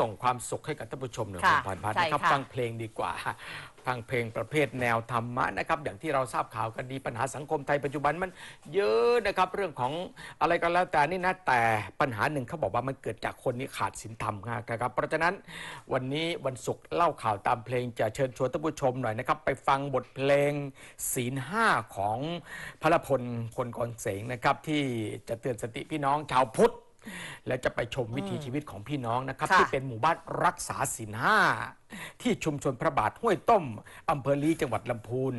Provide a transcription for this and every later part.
ส่งความสุขให้กับท่านผู้ชมหน่อยค่ะคุณพรพัฒน์ใช่นะครับค่ะฟังเพลงดีกว่าฟังเพลงประเภทแนวธรรมะนะครับ อย่างที่เราทราบข่าวกันดีปัญหาสังคมไทยปัจจุบันมันเยอะนะครับเรื่องของอะไรก็แล้วแต่นี่นะแต่ปัญหาหนึ่งเขาบอกว่ามันเกิดจากคนนี้ขาดศีลธรรมนะครับ เพราะฉะนั้นวันนี้วันศุกร์เล่าข่าวตามเพลงจะเชิญชวนท่านผู้ชมหน่อยนะครับไปฟังบทเพลงศีลห้าของพระพลคนกรเสงนะครับที่จะเตือนสติพี่น้องชาวพุทธ และจะไปชมวิถีชีวิตของพี่น้องนะครับค่ะที่เป็นหมู่บ้านรักษาศีลห้าที่ชุมชนพระบาทห้วยต้มอำเภอลีจังหวัดลำพูน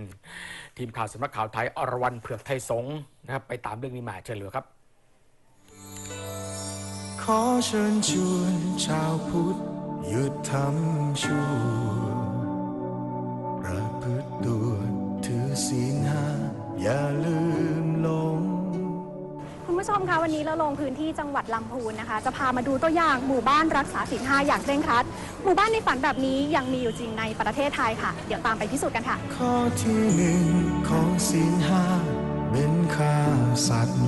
ทีมข่าวสำนักข่าวไทยอรวรรณเผือกไทยสงฆ์นะครับไปตามเรื่องนี้มาเชิญเลยครับ ขอเชิญชวนชาวพุทธหยุดทำชั่วประพฤติตัวถือศีลห้าอย่าลืมหลงคุณ ผู้ชมคะวันนี้เราลงพื้นที่จังหวัดลำพูนนะคะ จะพามาดูตัวอย่างหมู่บ้านรักษาศีลห้าอย่างเคร่งครัด หมู่บ้านในฝันแบบนี้ยังมีอยู่จริงในประเทศไทยค่ะ เดี๋ยวตามไปพิสูจน์กันค่ะ ข้อที่หนึ่งของศีลห้าเป็นฆ่าสัตว์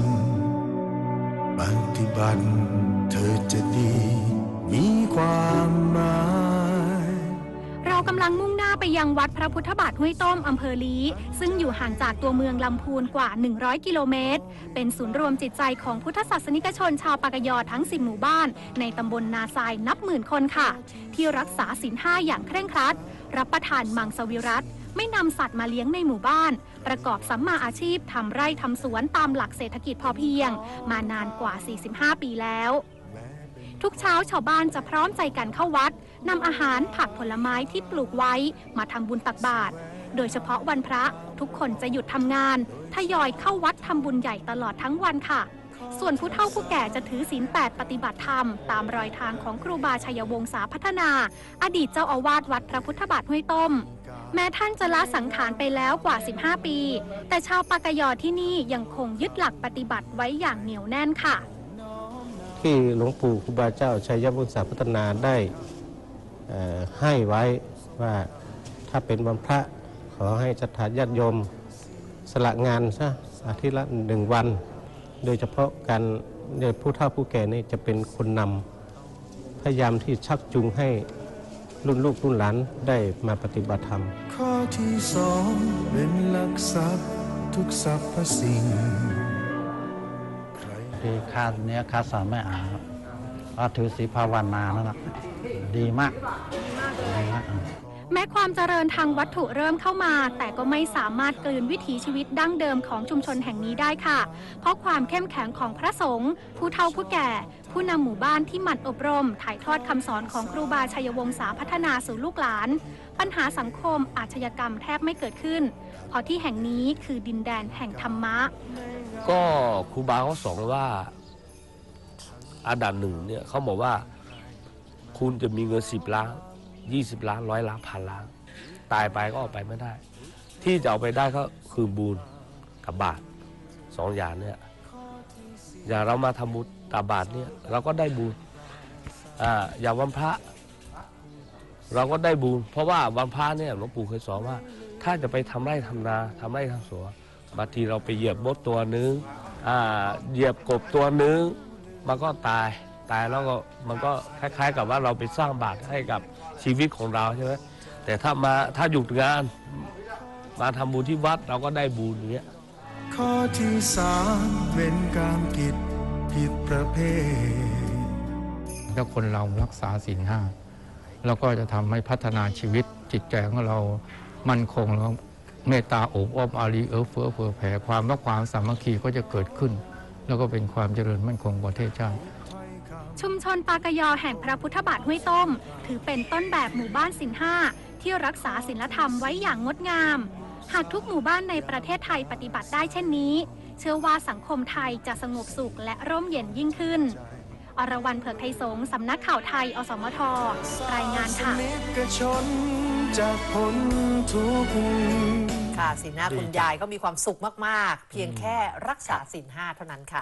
ปฏิบัติเธอจะดี มีความหมายำลังมุ่งหน้าไปยังวัดพระพุทธบาทห้วยต้มอำเภอลีซึ่งอยู่ห่างจากตัวเมืองลำพูนกว่า 100 กิโลเมตร เป็นศูนย์รวมจิตใจของพุทธศาสนิกชนชาวปากยอทั้ง 10 หมู่บ้าน ในตำบลนาทรายนับหมื่นคนค่ะ ที่รักษาศีลห้าอย่างเคร่งครัด รับประทานมังสวิรัตไม่นำสัตว์มาเลี้ยงในหมู่บ้าน ประกอบสัมมาอาชีพทำไร่ทำสวนตามหลักเศรษฐกิจพอเพียง มานานกว่า 45 ปีแล้ว ทุกเช้าชาวบ้านจะพร้อมใจกันเข้าวัดนำอาหารผักผลไม้ที่ปลูกไว้มาทำบุญตักบาตรโดยเฉพาะวันพระทุกคนจะหยุดทำงานทยอยเข้าวัดทำบุญใหญ่ตลอดทั้งวันค่ะ ส่วนผู้เฒ่าผู้แก่จะถือศีลแปดปฏิบัติธรรม ตามรอยทางของครูบาชัยวงศาพัฒนา อดีตเจ้าอาวาสวัดพระพุทธบาทห้วยต้ม แม้ท่านจะละสังขารไปแล้วกว่า 15 ปี แต่ชาวปากยอที่นี่ยังคงยึดหลักปฏิบัติไว้อย่างเหนียวแน่นค่ะ ที่หลวงปู่ครูบาเจ้าชัยบุญษาพัฒนาได้ให้ไว้ว่าถ้าเป็นวันพระขอให้ศรัทธาญาติโยมสละงานซะอาทิตย์ละหนึ่งวัน โดยเฉพาะการโดยผู้เฒ่าผู้แก่นี่จะเป็นคนนำพยายามที่ชักจูงให้รุ่นลูกรุ่นหลานได้มาปฏิบัติธรรม ข้อที่สองเป็นหลักทรัพย์ทุกสรรพสิ่ง ที่ค่าเนี้ยค่าสามไม่อาครับก็ถือสีภาวนานั่นแหละดีมากดีมาก แม้ความเจริญทางวัตถุเริ่มเข้ามา แต่ก็ไม่สามารถกลืนวิถีชีวิตดั้งเดิมของชุมชนแห่งนี้ได้ค่ะ เพราะความเข้มแข็งของพระสงฆ์ผู้เฒ่าผู้แก่ ผู้นำหมู่บ้านที่หมั่นอบรม ถ่ายทอดคำสอนของครูบาชัยวงศาพัฒนาสู่ลูกหลาน ปัญหาสังคมอาชญากรรมแทบไม่เกิดขึ้น เพราะที่แห่งนี้คือดินแดนแห่งธรรมะ ก็ครูบาเขาสอนว่าอันดับหนึ่งเนี่ยเขาบอกว่า คุณจะมีเงินสิบล้าน ยี่สิบล้านร้อยล้านพันล้าน ตายไปก็เอาไปไม่ได้ ที่จะเอาไปได้ก็คือบุญกับบาทสองอย่างเนี่ยอย่างเรามาทำบุญตับบาทเนี่ยเราก็ได้บุญอ่าอย่างวันพระ เราก็ได้บุญเพราะว่าวันพระเนี่ยหลวงปู่เคยสอนว่า ถ้าจะไปทำไร่ทำนาทำไร่ทำสวนบางทีเราไปเหยียบบดตัวนึงอ่าเหยียบกบตัวนึงมันก็ตาย ตายแล้วก็มันก็คล้าย ๆ กับว่าเราไปสร้างบาตรให้กับชีวิตของเราใช่ไหมแต่ถ้ามาถ้าหยุดงาน มาทำบุญที่วัดเราก็ได้บุญเงี้ยข้อที่สามเป็นการกิจผิดประเภทถ้าคนเรารักษาศีลห้าเราก็จะทำให้พัฒนาชีวิตจิตใจของเรามั่นคงแล้วเมตตาโอบอ้อมอารีเอื้อเฟื้อเผื่อแผ่ความรักความสามัคคีก็จะเกิดขึ้น แล้วก็เป็นความเจริญมั่นคงประเทศชาติ ชุมชนปากยอแห่งพระพุทธบาทห้วยต้ม ถือเป็นต้นแบบหมู่บ้านศิลห้าที่รักษาศีลธรรมไว้อย่างงดงาม หากทุกหมู่บ้านในประเทศไทยปฏิบัติได้เช่นนี้ เชื่อว่าสังคมไทยจะสงบสุขและร่มเย็นยิ่งขึ้น อรวรรณเผือกไทยสงฆ์สำนักข่าวไทย อสมท รายงานค่ะสนิกชนจากพ้นทุกข์ค่ะสีหน้าคุณยายก็มีความสุขมาก ๆ เพียงแค่รักษาศีลห้าเท่านั้นค่ะ